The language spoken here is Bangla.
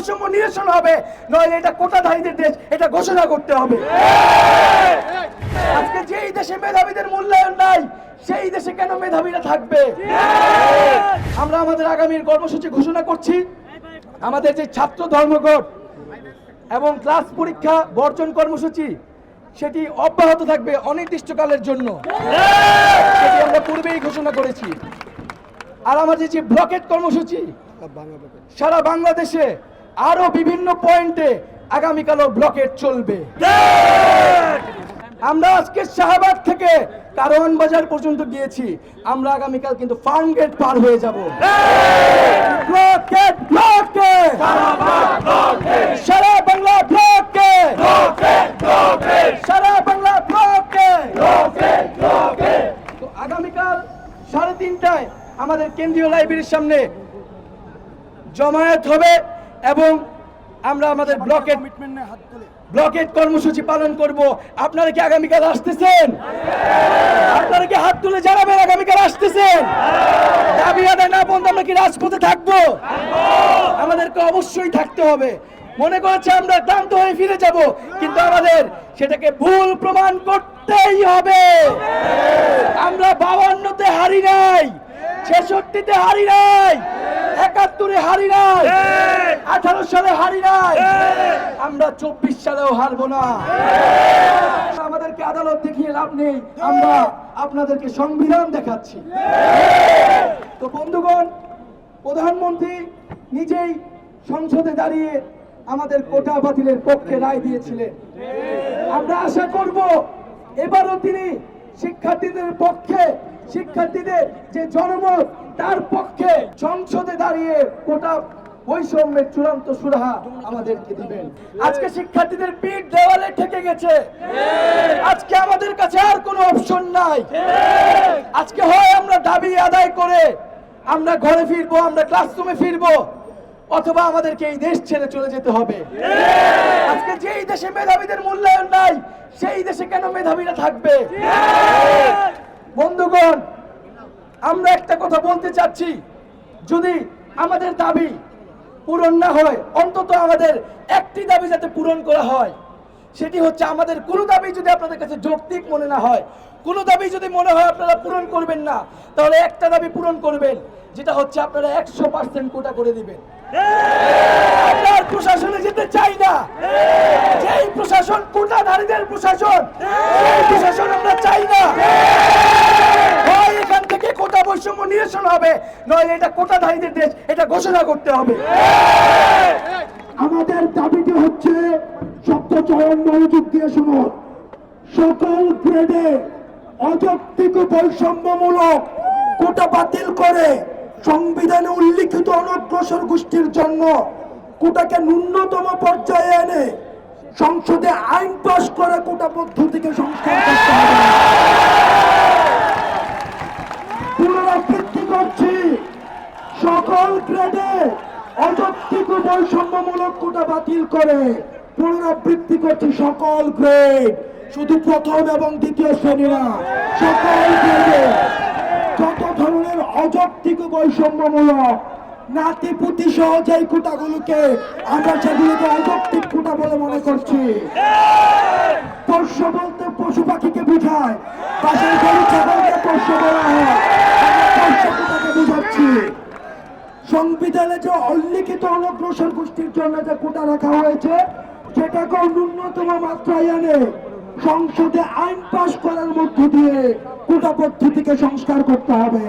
বৈষম্য নিরসন হবে, নইলে এটা কোটাধারীদের দেশ, এটা ঘোষণা করতে হবে। আজকে যেই দেশে মেধাবীদের মূল্যায়ন নাই, সেই দেশে কেন মেধাবীরা থাকবে? আমরা আমাদের আগামীর কর্মসূচি ঘোষণা করছি। আমাদের যে ছাত্র ধর্মঘট এবং ক্লাস পরীক্ষা বর্জন কর্মসূচি, সেটি অব্যাহত থাকবে অনির্দিষ্টকালের জন্য। সেটি আমরা পূর্বেই ঘোষণা করেছি। আর আমাদের যে ব্লকেট কর্মসূচি, সারা বাংলাদেশে আরও বিভিন্ন পয়েন্টে আগামীকালও ব্লকেট চলবে। আমরা আজকে শাহবাগ থেকে কারওয়ান বাজার পর্যন্ত গিয়েছি। আমরা আগামীকাল কিন্তু ফার্ম গেট পার হয়ে যাব। ব্লকেট ব্লকেট সারা বাংলা ব্লকে সারা বাংলা তো আগামীকাল সাড়ে তিনটায় আমাদের কেন্দ্রীয় লাইব্রেরির সামনে জমায়েত হবে। এবং আমরা আমাদের ব্লকেট ব্লকেট কর্মসূচি পালন করব। আপনারা কি আগামীকাল আসতেছেন? আপনারা কি হাত তুলে জানাবেন আগামীকাল আসতেছেন? দাবি আদায় না বন্ধ আমরা কি রাজপথে থাকব? আমাদেরকে অবশ্যই থাকতে হবে। মনে করছে আমরা ক্লান্ত হয়ে ফিরে যাব কিন্তু আমাদের সেটাকে ভুল প্রমাণ করতেই হবে। আমরা বাউান্নতে হারি নাই ছেষট্টিতে হারি নাই একাত্তরে হারি নাই। আঠারো সালে হারি নাই। আমরা চব্বিশ সালেও হারবো না। আমাদেরকে আদালত দেখিয়ে লাভ নেই। আমরা আপনাদেরকে সংবিধান দেখাচ্ছি। তো বন্ধুগণ প্রধানমন্ত্রী নিজেই সংসদে দাঁড়িয়ে আমাদের কোটা বাতিলের পক্ষে রায় দিয়েছিলেন। আমরা আশা করব এবারও তিনি শিক্ষার্থীদের পক্ষে শিক্ষার্থীদের যে জনমত, তার পক্ষে সংসদে দাঁড়িয়ে কোটা বৈষম্যের চূড়ান্ত সুরাহা আমাদেরকে দিবেন। আজকে শিক্ষার্থীদের পিঠ দেওয়ালে ঠেকে গেছে। আজকে আমাদের কাছে আর কোনো অপশন নাই। আজকে হয় আমরা দাবি আদায় করে আমরা ঘরে ফিরবো, আমরা ক্লাসরুমে ফিরবো, অথবা আমাদেরকে এই দেশ ছেড়ে চলে যেতে হবে। আজকে যেই দেশে মেধাবীদের মূল্যায়ন নাই, সেই দেশে কেন মেধাবীরা থাকবে? বন্ধুগণ আমরা একটা কথা বলতে চাচ্ছি। যদি আমাদের দাবি পূরণ না হয় অন্তত আমাদের একটি দাবি যাতে পূরণ করা হয় সেটি হচ্ছে আমাদের কোনো দাবি যদি আপনাদের কাছে যৌক্তিক মনে না হয় কোনো দাবি যদি মনে হয় আপনারা পূরণ করবেন না তাহলে একটা দাবি পূরণ করবেন যেটা হচ্ছে আপনারা একশো পার্সেন্ট কোটা করে দিবেন। আমরা প্রশাসনে যেতে চাই না। যেই প্রশাসন কোটাধারীদের প্রশাসন সেই প্রশাসন আমরা চাই না হয় এখান থেকে কোটা বৈষম্য নিরসন হবে, নইলে এটা কোটাধারীদের দেশ, এটা ঘোষণা করতে হবে। আমাদের দাবিটি হচ্ছে শব্দ চয়ন মনোযোগ দিয়ে শুনুন। সকল গ্রেডে অযৌক্তিক বৈষম্যমূলক কোটা বাতিল করে সংবিধানে উল্লিখিত অনগ্রসর গোষ্ঠীর জন্য কোটাকে ন্যূনতম পর্যায়ে এনে সংসদে আইন পাশ করে কোটা পদ্ধতিকে সংস্কার করতে হবে পুনরাবৃত্তি করছি। সকল গ্রেডে অযৌক্তিক বৈষম্যমূলক কোটা বাতিল করে পুনরাবৃত্তি করছি সকল গ্রেড। শুধু প্রথম এবং দ্বিতীয় শ্রেণি না, সকল গ্রেডে যত ধরনের অযৌক্তিক বৈষম্যমূলক নাতি পুতি সহ যেই কোটাগুলোকে আমরা সেগুলোকে অযৌক্তিক কোটা বলে মনে করছি, পোষ্য বলতে পশু পাখিকে বোঝায় পাশের গরু, ছাগলকে পোষ্য বলা হয়। বোঝাচ্ছি। সংবিধানে যে উল্লিখিত অনগ্রসর গোষ্ঠীর জন্য যে কোটা রাখা হয়েছে, সেটাকেও ন্যূনতম মাত্রায় এনে সংসদে আইন পাশ করার মধ্য দিয়ে কোটা পদ্ধতিকে সংস্কার করতে হবে।